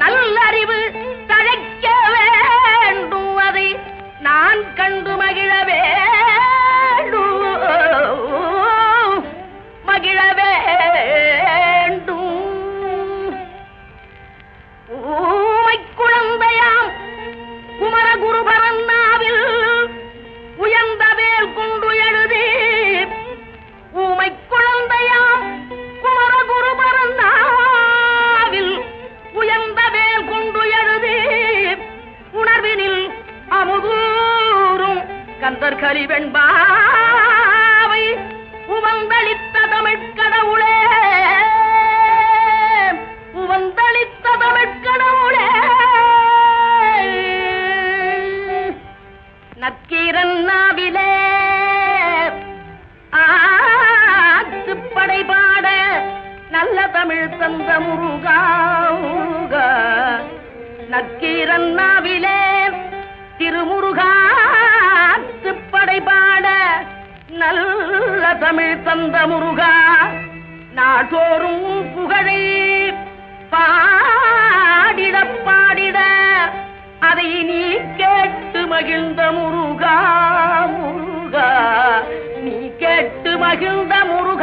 நல்ல அறிவு தழைக்கவே கந்தர் கலிவெண்பாவை உவந்தளித்த தமிழ்க் கடவுளே உவந்தளித்த தமிழ்க் கடவுளே நக்கீரன் நாவிலே ஆத்துப்படை பாட நல்ல தமிழ் தந்த முருகா முருகா. நக்கீரன் நாவிலே திருமுருகாத்துப்படை தந்த முருகா நாட்டோறும் புகழை பாடிட பாடிட அதை நீ கேட்டு மகிழ்ந்த முருகா முருகா நீ கேட்டு மகிழ்ந்த முருகா.